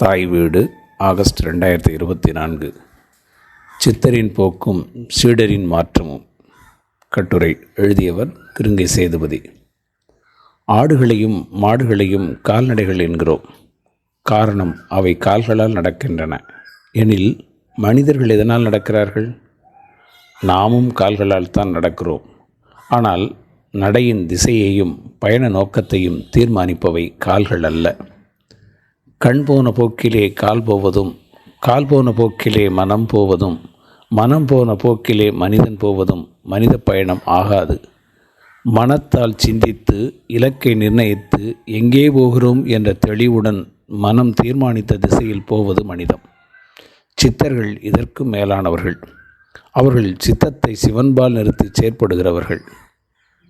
தாய் வீடு ஆகஸ்ட் ரெண்டாயிரத்தி இருபத்தி நான்கு. சித்தரின் போக்கும் சீடரின் மாற்றமும். கட்டுரை எழுதியவர் கிருங்கை சேதுபதி. ஆடுகளையும் மாடுகளையும் கால்நடைகள் என்கிறோம். காரணம் அவை கால்களால் நடக்கின்றன. எனில் மனிதர்கள் எதனால் நடக்கிறார்கள்? நாமும் கால்களால் தான் நடக்கிறோம். ஆனால் நடையின் திசையையும் பயண நோக்கத்தையும் தீர்மானிப்பவை கால்கள் அல்ல. கண் போன போக்கிலே கால் போவதும் கால் போன போக்கிலே மனம் போவதும் மனம் போன போக்கிலே மனிதன் போவதும் மனித பயணம் ஆகாது. மனத்தால் சிந்தித்து இலக்கை நிர்ணயித்து எங்கே போகிறோம் என்ற தெளிவுடன் மனம் தீர்மானித்த திசையில் போவது மனிதம். சித்தர்கள் இதற்கும் மேலானவர்கள். அவர்கள் சித்தத்தை சிவன்பால் நிறுத்தி செயற்படுகிறவர்கள்.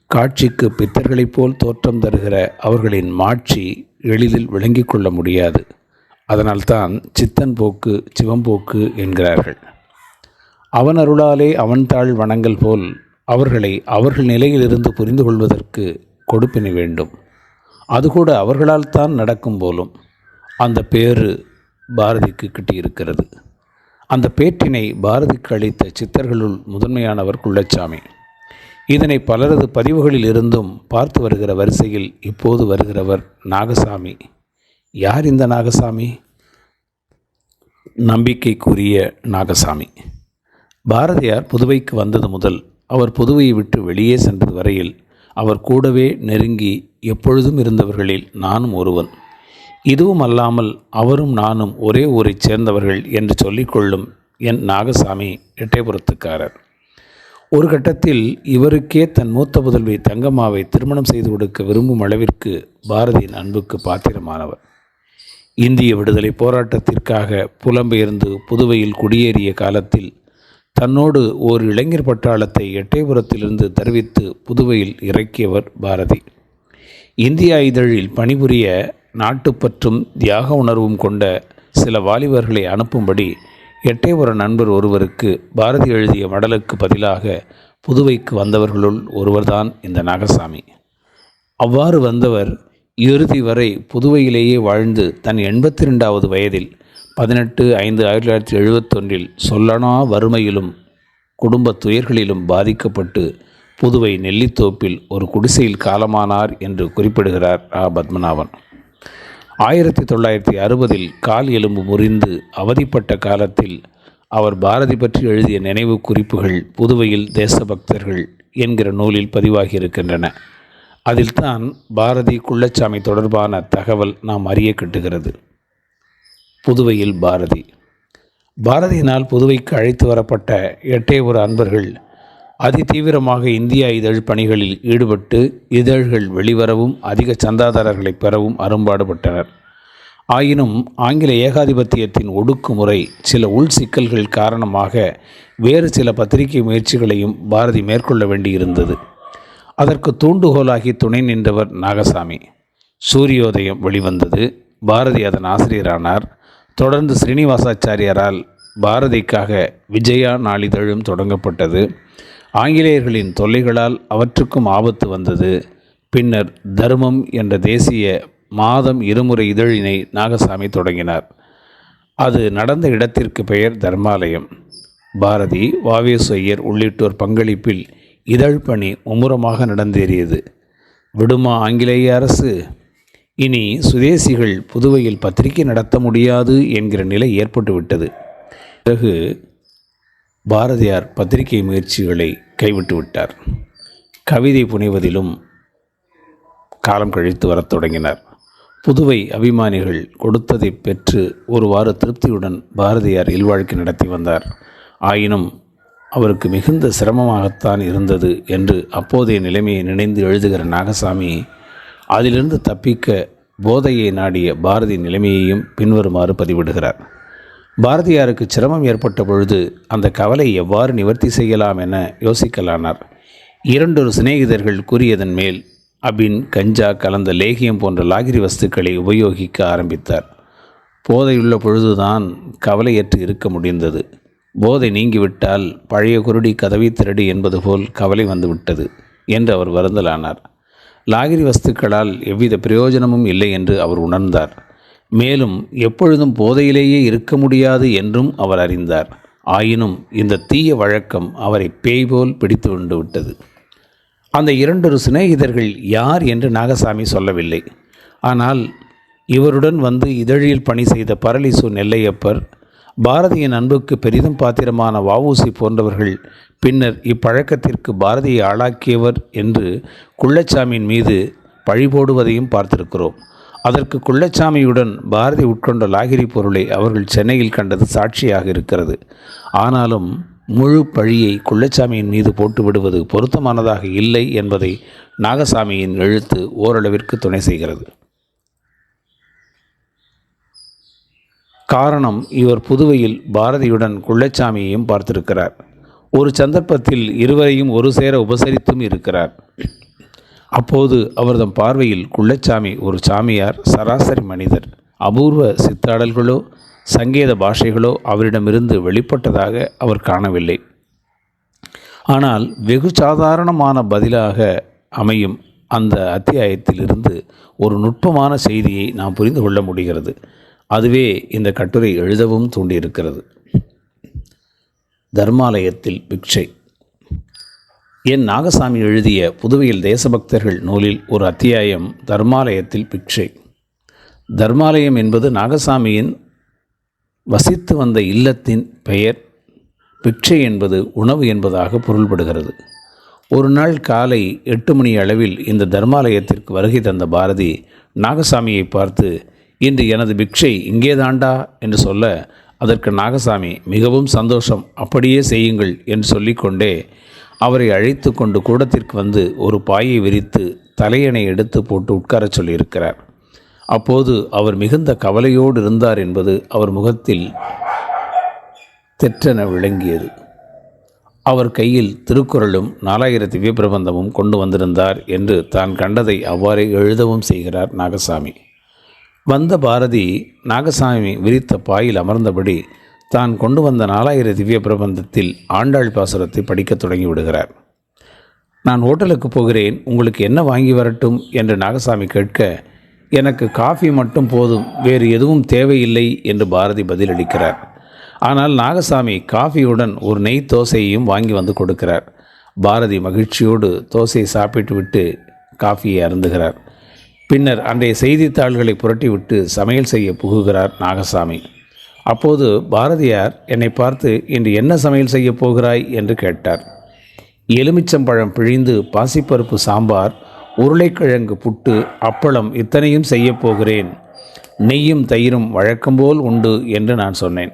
காட்சிக்கு பித்தர்களைப் போல் தோற்றம் தருகிற அவர்களின் மாட்சி எளிதில் விளங்கிக் கொள்ள முடியாது. அதனால்தான் சித்தன் போக்கு சிவம்போக்கு என்கிறார்கள். அவன் அருளாலே அவன் தாழ் வணங்கல் போல் அவர்களை அவர்கள் நிலையிலிருந்து புரிந்து கொள்வதற்கு கொடுப்பினை வேண்டும். அது கூட அவர்களால் தான் நடக்கும் போலும் அந்த பேரு பாரதிக்கு கிட்டியிருக்கிறது. அந்த பேற்றினை பாரதிக்கு அளித்த சித்தர்களுள் முதன்மையானவர் குள்ளச்சாமி. இதனை பலரது பதிவுகளில் இருந்தும் பார்த்து வருகிற வரிசையில் இப்போது வருகிறவர் நாகசாமி. யார் இந்த நாகசாமி? நம்பிக்கைக்குரிய நாகசாமி. பாரதியார் புதுவைக்கு வந்தது முதல் அவர் புதுவையை விட்டு வெளியே சென்றது வரையில் அவர் கூடவே நெருங்கி எப்பொழுதும் இருந்தவர்களில் நானும் ஒருவன். இதுவும் அல்லாமல் அவரும் நானும் ஒரே ஊரைச் சேர்ந்தவர்கள் என்று சொல்லிக்கொள்ளும் என் நாகசாமி எட்டயபுரத்துக்காரர். ஒரு கட்டத்தில் இவருக்கே தன் மூத்த புதல்வி தங்கம்மாவை திருமணம் செய்து கொடுக்க விரும்பும் அளவிற்கு பாரதியின் அன்புக்கு பாத்திரமானவர். இந்திய விடுதலை போராட்டத்திற்காக புலம்பெயர்ந்து புதுவையில் குடியேறிய காலத்தில் தன்னோடு ஓர் இளைஞர் பட்டாளத்தை எட்டயபுரத்திலிருந்து தெரிவித்து புதுவையில் இறக்கியவர் பாரதி. இந்தியா இதழில் பணிபுரிய நாட்டுப்பற்றும் தியாக உணர்வும் கொண்ட சில வாலிபர்களை அனுப்பும்படி எட்டயபுர நண்பர் ஒருவருக்கு பாரதி எழுதிய மடலுக்கு பதிலாக புதுவைக்கு வந்தவர்களுள் ஒருவர்தான் இந்த நாகசாமி. அவ்வாறு வந்தவர் இறுதி வரை புதுவையிலேயே வாழ்ந்து தன் எண்பத்தி ரெண்டாவது வயதில் பதினெட்டு ஐந்து ஆயிரத்தி தொள்ளாயிரத்தி எழுபத்தொன்றில் சொல்லனா வறுமையிலும் குடும்ப துயர்களிலும் பாதிக்கப்பட்டு புதுவை நெல்லித்தோப்பில் ஒரு குடிசையில் காலமானார் என்று குறிப்பிடுகிறார் ஆ. பத்மநாபன். ஆயிரத்தி தொள்ளாயிரத்தி அறுபதில் கால் எலும்பு முறிந்து அவதிப்பட்ட காலத்தில் அவர் பாரதி பற்றி எழுதிய நினைவு குறிப்புகள் புதுவையில் தேசபக்தர்கள் என்கிற நூலில் பதிவாகி இருக்கின்றன அதில்தான் பாரதி குள்ளச்சாமி தொடர்பான தகவல் நாம் அறிய கிட்டுகிறது. புதுவையில் பாரதி. பாரதியினால் புதுவைக்கு அழைத்து வரப்பட்ட எட்டயபுர அன்பர்கள் அதிதீவிரமாக இந்தியா இதழ் பணிகளில் ஈடுபட்டு இதழ்கள் வெளிவரவும் அதிக சந்தாதாரர்களை பெறவும் அரும்பாடுபட்டனர். ஆயினும் ஆங்கில ஏகாதிபத்தியத்தின் ஒடுக்குமுறை சில உள் சிக்கல்கள் காரணமாக வேறு சில பத்திரிகை முயற்சிகளையும் பாரதி மேற்கொள்ள வேண்டியிருந்தது. அதற்கு தூண்டுகோலாகி துணை நின்றவர் நாகசாமி. சூரியோதயம் வெளிவந்தது. பாரதி அதன் ஆசிரியரானார். தொடர்ந்து ஸ்ரீனிவாசாச்சாரியாரால் பாரதிக்காக விஜயா நாளிதழும் தொடங்கப்பட்டது. ஆங்கிலேயர்களின் தொல்லைகளால் அவற்றுக்கும் ஆபத்து வந்தது. பின்னர் தர்மம் என்ற தேசிய மாதம் இருமுறை இதழினை நாகசாமி தொடங்கினார். அது நடந்த இடத்திற்கு பெயர் தர்மாலயம். பாரதி வாவேசையர் உள்ளிட்டோர் பங்களிப்பில் இதழ் பணி மும்முரமாக நடந்தேறியது. விடுமா ஆங்கிலேய அரசு? இனி சுதேசிகள் புதுவையில் பத்திரிகை நடத்த முடியாது என்கிற நிலை ஏற்பட்டுவிட்டது. பிறகு பாரதியார் பத்திரிகை முயற்சிகளை கைவிட்டு விட்டார். கவிதை புனைவதிலும் காலம் கழித்து வரத் தொடங்கினார். புதுவை அபிமானிகள் கொடுத்ததை பெற்று ஒருவாறு திருப்தியுடன் பாரதியார் இல்வாழ்க்கை நடத்தி வந்தார். ஆயினும் அவருக்கு மிகுந்த சிரமமாகத்தான் இருந்தது என்று அப்போதைய நிலைமையை நினைந்து எழுதுகிற நாகசாமி அதிலிருந்து தப்பிக்க போதையை நாடிய பாரதி நிலைமையையும் பின்வருமாறு பதிவிடுகிறார். பாரதியாருக்கு சிரமம் ஏற்பட்ட பொழுது அந்த கவலை எவ்வாறு நிவர்த்தி செய்யலாம் என யோசிக்கலானார். இரண்டொரு சிநேகிதர்கள் கூறியதன் மேல் அபின் கஞ்சா கலந்த லேகியம் போன்ற லாகிரி வஸ்துக்களை உபயோகிக்க ஆரம்பித்தார். போதையுள்ள பொழுதுதான் கவலையற்று இருக்க முடிந்தது. போதை நீங்கிவிட்டால் பழைய குருடி கதவை திரடி என்பது போல் கவலை வந்துவிட்டது என்று அவர் வருந்தலானார். லாகிரி வஸ்துக்களால் எவ்வித பிரயோஜனமும் இல்லை என்று அவர் உணர்ந்தார். மேலும் எப்பொழுதும் போதையிலேயே இருக்க முடியாது என்றும் அவர் அறிந்தார். ஆயினும் இந்த தீய வழக்கம் அவரை பேய் போல் பிடித்து கொண்டு விட்டது. அந்த இரண்டொரு சிநேகிதர்கள் யார் என்று நாகசாமி சொல்லவில்லை. ஆனால் இவருடன் வந்து இதழில் பணி செய்த பரளிசு நெல்லையப்பர் பாரதியின் அன்புக்கு பெரிதும் பாத்திரமான வஉசி போன்றவர்கள் பின்னர் இப்பழக்கத்திற்கு பாரதியை ஆளாக்கியவர் என்று குள்ளச்சாமியின் மீது பழி போடுவதையும் பார்த்திருக்கிறோம். அதற்கு குள்ளச்சாமியுடன் பாரதி உட்கொண்ட லாகிரி பொருளை அவர்கள் சென்னையில் கண்டது சாட்சியாக இருக்கிறது. ஆனாலும் முழு பழியை குள்ளச்சாமியின் மீது போட்டு விடுவது பொருத்தமானதாக இல்லை என்பதை நாகசாமியின் எழுத்து ஓரளவிற்கு துணை செய்கிறது. காரணம் இவர் புதுவையில் பாரதியுடன் குள்ளச்சாமியையும் பார்த்திருக்கிறார். ஒரு சந்தர்ப்பத்தில் இருவரையும் ஒரு சேர உபசரித்தும் இருக்கிறார். அப்போது அவர்தம் பார்வையில் குள்ளச்சாமி ஒரு சாமியார் சராசரி மனிதர். அபூர்வ சித்தாடல்களோ சங்கேத பாஷைகளோ அவரிடமிருந்து வெளிப்பட்டதாக அவர் காணவில்லை. ஆனால் வெகு சாதாரணமான பதிலாக அமையும் அந்த அத்தியாயத்திலிருந்து ஒரு நுட்பமான செய்தியை நாம் புரிந்து கொள்ள முடிகிறது. அதுவே இந்த கட்டுரை எழுதவும் தூண்டியிருக்கிறது. தர்மாலயத்தில் பிக்ஷை. என் நாகசாமி எழுதிய புதுவையில் தேசபக்தர்கள் நூலில் ஒரு அத்தியாயம் தர்மாலயத்தில் பிக்ஷை தர்மாலயம் என்பது நாகசாமியின் வசித்து வந்த இல்லத்தின் பெயர். பிக்ஷை என்பது உணவு என்பதாக பொருள்படுகிறது. ஒரு நாள் காலை எட்டு மணி அளவில் இந்த தர்மாலயத்திற்கு வருகை தந்த பாரதி நாகசாமியை பார்த்து இன்று எனது பிக்ஷை இங்கேதாண்டா என்று சொல்ல அதற்கு நாகசாமி மிகவும் சந்தோஷம் அப்படியே செய்யுங்கள் என்று சொல்லிக்கொண்டே அவரை அழைத்து கொண்டு கூடத்திற்கு வந்து ஒரு பாயை விரித்து தலையணை எடுத்து போட்டு உட்காரச் சொல்லியிருக்கிறார். அப்போது அவர் மிகுந்த கவலையோடு இருந்தார் என்பது அவர் முகத்தில் தெற்றென விளங்கியது. அவர் கையில் திருக்குறளும் நாலாயிர திவ்ய பிரபந்தமும் கொண்டு வந்திருந்தார் என்று தான் கண்டதை அவ்வாறே எழுதவும் செய்கிறார் நாகசாமி. வந்த பாரதி நாகசாமி விரித்த பாயில் அமர்ந்தபடி தான் கொண்டு வந்த நாலாயிர திவ்ய பிரபந்தத்தில் ஆண்டாள் பாசுரத்தை படிக்கத் தொடங்கி விடுகிறார். நான் ஹோட்டலுக்கு போகிறேன் உங்களுக்கு என்ன வாங்கி வரட்டும் என்று நாகசாமி கேட்க எனக்கு காஃபி மட்டும் போதும் வேறு எதுவும் தேவையில்லை என்று பாரதி பதிலளிக்கிறார். ஆனால் நாகசாமி காஃபியுடன் ஒரு நெய் தோசையையும் வாங்கி வந்து கொடுக்கிறார். பாரதி மகிழ்ச்சியோடு தோசையை சாப்பிட்டு விட்டு காஃபியை அருந்துகிறார். பின்னர் அன்றைய செய்தித்தாள்களை புரட்டிவிட்டு சமையல் செய்ய புகுகிறார் நாகசாமி. அப்போது பாரதியார் என்னை பார்த்து இன்று என்ன சமையல் செய்யப் போகிறாய்? என்று கேட்டார். எலுமிச்சம்பழம் பிழிந்து பாசிப்பருப்பு சாம்பார் உருளைக்கிழங்கு புட்டு அப்பளம் இத்தனையும் செய்யப் போகிறேன். நெய்யும் தயிரும் வழக்கம்போல் உண்டு என்று நான் சொன்னேன்.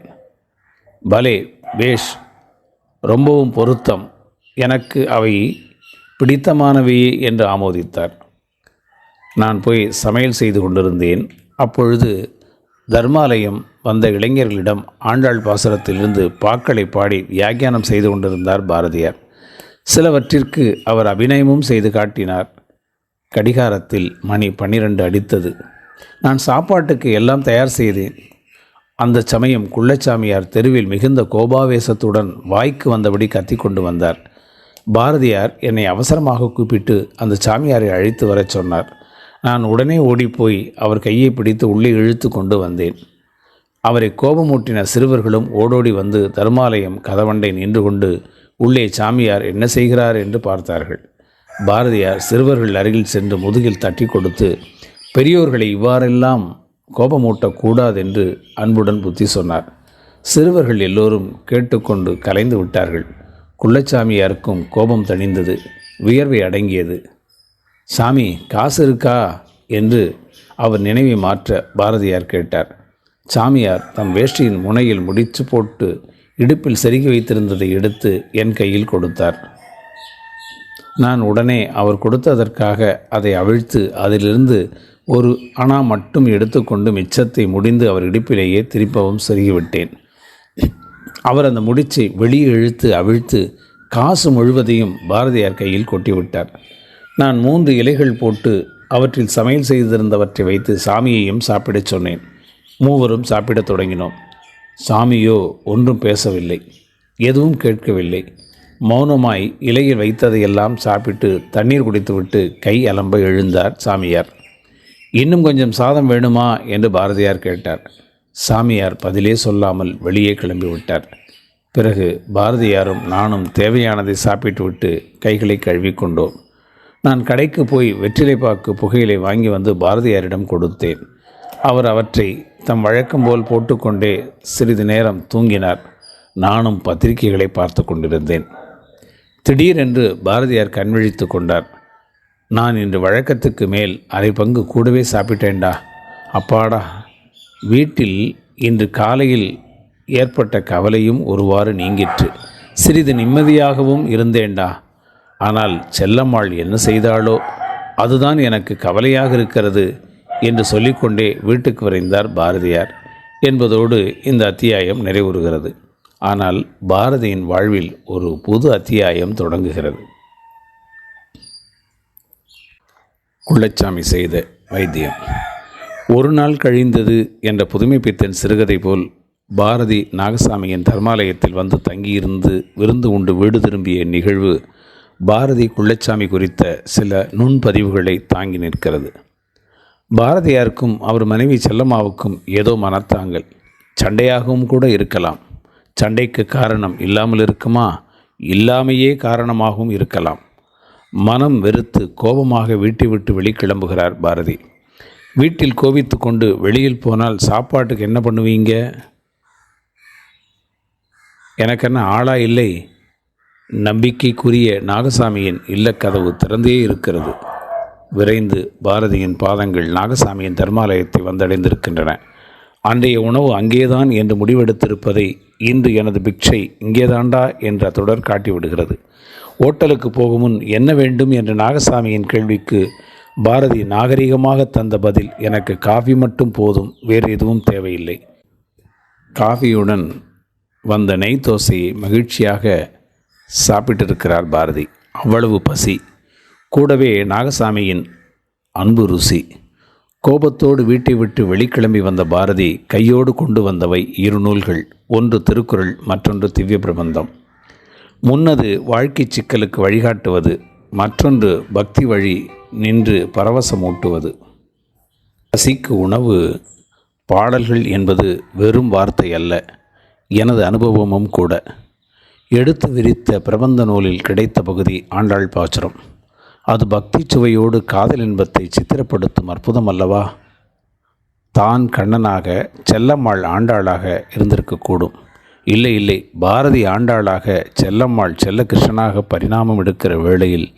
பலே பேஷ் ரொம்பவும் பொருத்தம். எனக்கு அவை பிடித்தமானவையே என்று ஆமோதித்தார். நான் போய் சமையல் செய்து கொண்டிருந்தேன். அப்பொழுது தர்மாலயம் வந்த இளைஞர்களிடம் ஆண்டாள் பாசுரத்திலிருந்து பாக்களை பாடி வியாக்கியானம் செய்து கொண்டிருந்தார் பாரதியார். சிலவற்றிற்கு அவர் அபிநயமும் செய்து காட்டினார். கடிகாரத்தில் மணி பன்னிரண்டு அடித்தது. நான் சாப்பாட்டுக்கு எல்லாம் தயார் செய்தேன். அந்த சமயம் குள்ளச்சாமியார் தெருவில் மிகுந்த கோபாவேசத்துடன் வாய்க்கு வந்தபடி கத்தி கொண்டு வந்தார். பாரதியார் என்னை அவசரமாக கூப்பிட்டு அந்த சாமியாரை அழைத்து வரச் சொன்னார். நான் உடனே ஓடிப்போய் அவர் கையை பிடித்து உள்ளே இழுத்து கொண்டு வந்தேன். அவரை கோபமூட்டின சிறுவர்களும் ஓடோடி வந்து தர்மாலயம் கதவண்டை நின்று கொண்டு உள்ளே சாமியார் என்ன செய்கிறார்? என்று பார்த்தார்கள். பாரதியார் சிறுவர்கள் அருகில் சென்று முதுகில் தட்டி கொடுத்து பெரியோர்களை இவ்வாறெல்லாம் கோபமூட்டக்கூடாதென்று அன்புடன் புத்தி சொன்னார். சிறுவர்கள் எல்லோரும் கேட்டுக்கொண்டு கலைந்து விட்டார்கள். குள்ளச்சாமியாருக்கும் கோபம் தணிந்தது. வியர்வை அடங்கியது. சாமி காசு இருக்கா? என்று அவர் நினைவை மாற்ற பாரதியார் கேட்டார். சாமியார் தம் வேஷ்டியின் முனையில் முடிச்சு போட்டு இடுப்பில் செருகி வைத்திருந்ததை எடுத்து என் கையில் கொடுத்தார். நான் உடனே அவர் கொடுத்ததற்காக அதை அவிழ்த்து அதிலிருந்து ஒரு அணா மட்டும் எடுத்துக்கொண்டு மிச்சத்தை முடிந்து அவர் இடுப்பிலேயே திருப்பவும் செருகிவிட்டேன். அவர் அந்த முடிச்சை வெளியே இழுத்து அவிழ்த்து காசு முழுவதையும் பாரதியார் கையில் கொட்டிவிட்டார். நான் மூன்று இலைகள் போட்டு அவற்றில் சமையல் செய்திருந்தவற்றை வைத்து சாமியையும் சாப்பிடச் சொன்னேன். மூவரும் சாப்பிடத் தொடங்கினோம். சாமியோ ஒன்றும் பேசவில்லை எதுவும் கேட்கவில்லை. மௌனமாய் இலையில் வைத்ததையெல்லாம் சாப்பிட்டு தண்ணீர் குடித்துவிட்டு கை அலம்ப எழுந்தார் சாமியார். இன்னும் கொஞ்சம் சாதம் வேணுமா? என்று பாரதியார் கேட்டார். சாமியார் பதிலே சொல்லாமல் வெளியே கிளம்பி விட்டார் பிறகு பாரதியாரும் நானும் தேவையானதை சாப்பிட்டுவிட்டு கைகளை கழுவிக்கொண்டோம் நான் கடைக்கு போய் வெற்றிலைப்பாக்கு புகையிலை வாங்கி வந்து பாரதியாரிடம் கொடுத்தேன். அவர் அவற்றை தம் வழக்கம் போல் போட்டுக்கொண்டே சிறிது நேரம் தூங்கினார். நானும் பத்திரிகைகளை பார்த்து கொண்டிருந்தேன். திடீரென்று பாரதியார் கண்விழித்து கொண்டார். நான் இன்று வழக்கத்துக்கு மேல் அரை பங்கு கூடவே சாப்பிட்டேன்டா. அப்பாடா வீட்டில் இன்று காலையில் ஏற்பட்ட கவலையும் ஒருவாறு நீங்கிற்று. சிறிது நிம்மதியாகவும் இருந்தேன்டா. ஆனால் செல்லம்மாள் என்ன செய்தாளோ அதுதான் எனக்கு கவலையாக இருக்கிறது. என்று சொல்லிக்கொண்டே வீட்டுக்கு விரைந்தார் பாரதியார் என்பதோடு இந்த அத்தியாயம் நிறைவுறுகிறது. ஆனால் பாரதியின் வாழ்வில் ஒரு புது அத்தியாயம் தொடங்குகிறது. குள்ளச்சாமி செய்த வைத்தியம். ஒரு நாள் கழிந்தது என்ற புதுமை பித்தன் சிறுகதை போல் பாரதி நாகசாமியின் தர்மாலயத்தில் வந்து தங்கியிருந்து விருந்து உண்டு வீடு திரும்பிய நிகழ்வு பாரதி குள்ளச்சாமி குறித்த சில நுண்பதிவுகளை தாங்கி நிற்கிறது. பாரதியாருக்கும் அவர் மனைவி செல்லம்மாவுக்கும் ஏதோ மனத்தாங்கள் சண்டையாகவும் கூட இருக்கலாம். சண்டைக்கு காரணம் இல்லாமல் இருக்குமா? இல்லாமையே காரணமாகவும் இருக்கலாம். மனம் வெறுத்து கோபமாக வீட்டை விட்டு வெளிக்கிளம்புகிறார் பாரதி. வீட்டில் கோவித்து கொண்டு வெளியில் போனால் சாப்பாட்டுக்கு என்ன பண்ணுவீங்க? எனக்கென்ன ஆளா இல்லை? நம்பிக்கைக்குரிய நாகசாமியின் இல்லக்கதவு திறந்தே இருக்கிறது. விரைந்து பாரதியின் பாதங்கள் நாகசாமியின் தர்மாலயத்தை வந்தடைந்திருக்கின்றன. அன்றைய உணவு அங்கேதான் என்று முடிவெடுத்திருப்பதை இன்று எனது பிக்ஷை இங்கேதாண்டா என்ற தொடர் காட்டிவிடுகிறது. ஓட்டலுக்கு போகும் முன் என்ன வேண்டும் என்ற நாகசாமியின் கேள்விக்கு பாரதி நாகரிகமாக தந்த பதில் எனக்கு காஃபி மட்டும் போதும் வேறு எதுவும் தேவையில்லை. காஃபியுடன் வந்த நெய் தோசையை மகிழ்ச்சியாக சாப்பிட்டிருக்கிறார் பாரதி. அவ்வளவு பசி. கூடவே நாகசாமியின் அன்பு ருசி. கோபத்தோடு வீட்டை விட்டு வெளிக்கிளம்பி வந்த பாரதி கையோடு கொண்டு வந்தவை இரு நூல்கள் ஒன்று திருக்குறள் மற்றொன்று திவ்ய பிரபந்தம். முன்னது வாழ்க்கை சிக்கலுக்கு வழிகாட்டுவது மற்றொன்று பக்தி வழி நின்று பரவசமூட்டுவது. பசிக்கு உணவு பாடல்கள் என்பது வெறும் வார்த்தை அல்ல எனது அனுபவமும் கூட. எடுத்து விரித்த பிரபந்த நூலில் கிடைத்த பகுதி ஆண்டாள் பாச்சுரம் அது பக்தி சுவையோடு காதல் இன்பத்தை சித்திரப்படுத்தும் அற்புதம் அல்லவா? தான் கண்ணனாக செல்லம்மாள் ஆண்டாளாக இருந்திருக்கக்கூடும். இல்லை இல்லை பாரதி ஆண்டாளாக செல்லம்மாள் செல்ல கிருஷ்ணனாக பரிணாமம் எடுக்கிற வேளையில்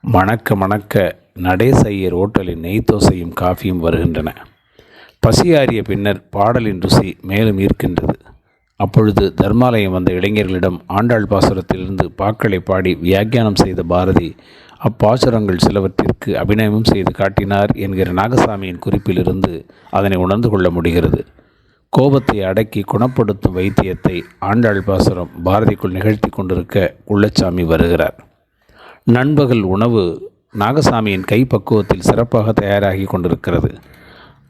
மணக்க மணக்க நடேசையர் ஓட்டலின் நெய் தோசையும் காஃபியும் வருகின்றன. பசியாறிய பின்னர் பாடலின் ருசி மேலும் ஈர்க்கின்றது. அப்பொழுது தர்மாலயம் வந்த இளைஞர்களிடம் ஆண்டாள் பாசுரத்திலிருந்து பாக்களை பாடி வியாக்கியானம் செய்த பாரதி அப்பாசுரங்கள் சிலவற்றிற்கு அபிநயமும் செய்து காட்டினார் என்கிற நாகசாமியின் குறிப்பிலிருந்து அதனை உணர்ந்து கொள்ள முடிகிறது. கோபத்தை அடக்கி குணப்படுத்தும் வைத்தியத்தை ஆண்டாள் பாசுரம் பாரதிக்குள் நிகழ்த்தி கொண்டிருக்க உள்ளச்சாமி வருகிறார். நண்பகல் உணவு நாகசாமியின் கைப்பக்குவத்தில் சிறப்பாக தயாராகி கொண்டிருக்கிறது.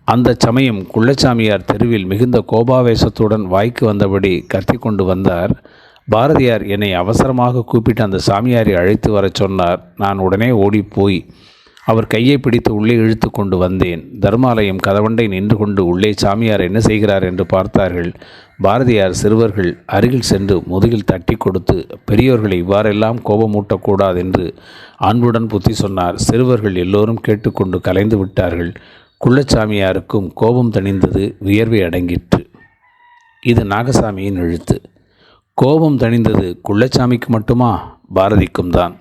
அந்த சமயம் குள்ளச்சாமியார் தெருவில் மிகுந்த கோபாவேசத்துடன் வாய்க்கு வந்தபடி கத்தி கொண்டு வந்தார். பாரதியார் என்னை அவசரமாக கூப்பிட்டு அந்த சாமியாரை அழைத்து வரச் சொன்னார். நான் உடனே ஓடிப்போய் அவர் கையை பிடித்து உள்ளே இழுத்து கொண்டு வந்தேன். தர்மாலயம் கதவண்டை நின்று கொண்டு உள்ளே சாமியார் என்ன செய்கிறார் என்று பார்த்தார்கள். பாரதியார் சிறுவர்கள் அருகில் சென்று முதுகில் தட்டி கொடுத்து பெரியோர்களை இவ்வாறெல்லாம் கோபமூட்டக்கூடாது என்று அன்புடன் புத்தி சொன்னார். சிறுவர்கள் எல்லோரும் கேட்டுக்கொண்டு கலைந்து விட்டார்கள். குள்ளச்சாமியாருக்கும் கோபம் தணிந்தது வியர்வை அடங்கிற்று. இது நாகசாமியின் எழுத்து. கோபம் தணிந்தது குள்ளச்சாமிக்கு மட்டுமா? பாரதிக்கும் தான்.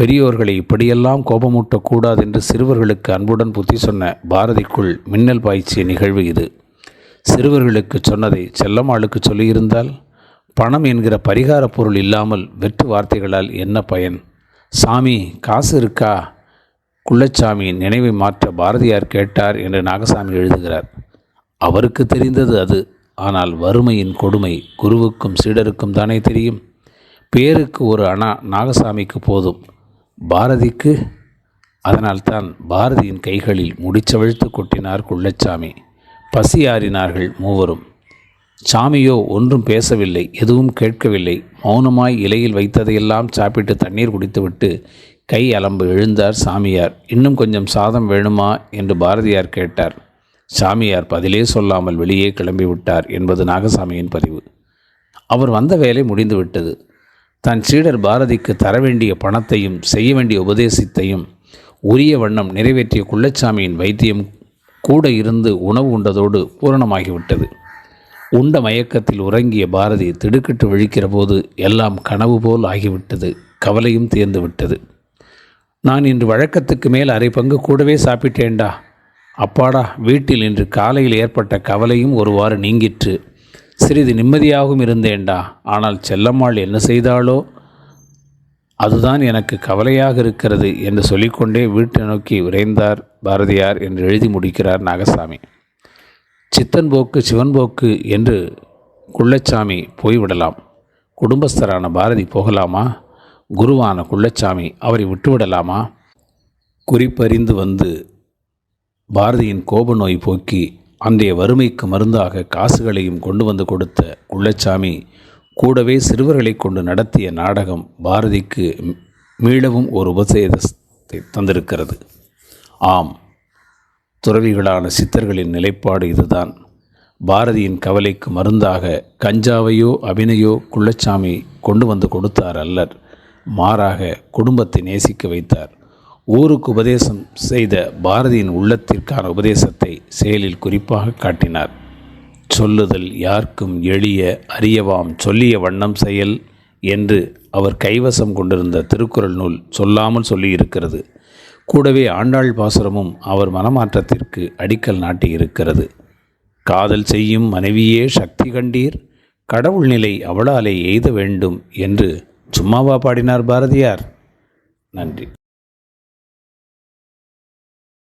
பெரியோர்களை இப்படியெல்லாம் கோபமூட்டக்கூடாது என்று சிறுவர்களுக்கு அன்புடன் புத்தி சொன்ன பாரதிக்குள் மின்னல் பாய்ச்சிய நிகழ்வு இது. சிறுவர்களுக்கு சொன்னதை செல்லம்மாளுக்கு சொல்லியிருந்தால் பணம் என்கிற பரிகார பொருள் இல்லாமல் வெற்று வார்த்தைகளால் என்ன பயன்? சாமி காசு இருக்கா? குள்ளச்சாமியின் நினைவை மாற்ற பாரதியார் கேட்டார் என்று நாகசாமி எழுதுகிறார். அவருக்கு தெரிந்தது அது. ஆனால் வறுமையின் கொடுமை குருவுக்கும் சீடருக்கும் தானே தெரியும். பேருக்கு ஒரு அணா நாகசாமிக்கு போதும். பாரதிக்கு? அதனால்தான் பாரதியின் கைகளில் முடிச்சவிழ்த்து கொட்டினார் குள்ளச்சாமி. பசி ஆறினார்கள் மூவரும். சாமியோ ஒன்றும் பேசவில்லை எதுவும் கேட்கவில்லை. மௌனமாய் இலையில் வைத்ததையெல்லாம் சாப்பிட்டு தண்ணீர் குடித்துவிட்டு கை அலம்பு எழுந்தார் சாமியார். இன்னும் கொஞ்சம் சாதம் வேணுமா? என்று பாரதியார் கேட்டார். சாமியார் பதிலே சொல்லாமல் வெளியே கிளம்பிவிட்டார் என்பது நாகசாமியின் பதிவு. அவர் வந்த வேலை முடிந்துவிட்டது. தன் சீடர் பாரதிக்கு தர வேண்டிய பணத்தையும் செய்ய வேண்டிய உபதேசத்தையும் உரிய வண்ணம் நிறைவேற்றிய குள்ளச்சாமியின் வைத்தியம் கூட இருந்து உணவு உண்டதோடு பூரணமாகிவிட்டது. உண்ட மயக்கத்தில் உறங்கிய பாரதி திடுக்கிட்டு விழிக்கிற போது எல்லாம் கனவு போல் ஆகிவிட்டது கவலையும் தீர்ந்துவிட்டது நான் இன்று வழக்கத்துக்கு மேல் அரை பங்கு கூடவே சாப்பிட்டேன்டா. அப்பாடா வீட்டில் இன்று காலையில் ஏற்பட்ட கவலையும் ஒருவாறு நீங்கிற்று. சிறிது நிம்மதியாகவும் இருந்தேன்டா. ஆனால் செல்லம்மாள் என்ன செய்தாளோ அதுதான் எனக்கு கவலையாக இருக்கிறது என்று சொல்லிக்கொண்டே வீட்டை நோக்கி விரைந்தார் பாரதியார் என்று எழுதி முடிக்கிறார் நாகசாமி. சித்தன் போக்கு சிவன் போக்கு என்று குள்ளச்சாமி போய்விடலாம். குடும்பஸ்தரான பாரதி போகலாமா? குருவான குள்ளச்சாமி அவரை விட்டுவிடலாமா? குறிப்பறிந்து வந்து பாரதியின் கோப நோய் போக்கி அன்றைய வறுமைக்கு மருந்தாக காசுகளையும் கொண்டு வந்து கொடுத்த குள்ளச்சாமி கூடவே சிறுவர்களை கொண்டு நடத்திய நாடகம் பாரதிக்கு மீளவும் ஒரு உபசேதத்தை தந்திருக்கிறது. ஆம் துறவிகளான சித்தர்களின் நிலைப்பாடு இதுதான். பாரதியின் கவலைக்கு மருந்தாக கஞ்சாவையோ அபினையோ குள்ளச்சாமி கொண்டு வந்து கொடுத்தார் அல்லர். மாறாக குடும்பத்தை நேசிக்க வைத்தார். ஊருக்கு உபதேசம் செய்த பாரதியின் உள்ளத்திற்கான உபதேசத்தை செயலில் குறிப்பாக காட்டினார். சொல்லுதல் யாருக்கும் எளிய அறியவாம் சொல்லிய வண்ணம் செயல் என்று அவர் கைவசம் கொண்டிருந்த திருக்குறள் நூல் சொல்லாமல் சொல்லியிருக்கிறது. கூடவே ஆண்டாள் பாசுரமும் அவர் மனமாற்றத்திற்கு அடிக்கல் நாட்டியிருக்கிறது. காதல் செய்யும் மனைவியே சக்தி கண்டீர் கடவுள் நிலை அவளாலே எய்த வேண்டும் என்று சும்மாவா பாடினார் பாரதியார்? நன்றி.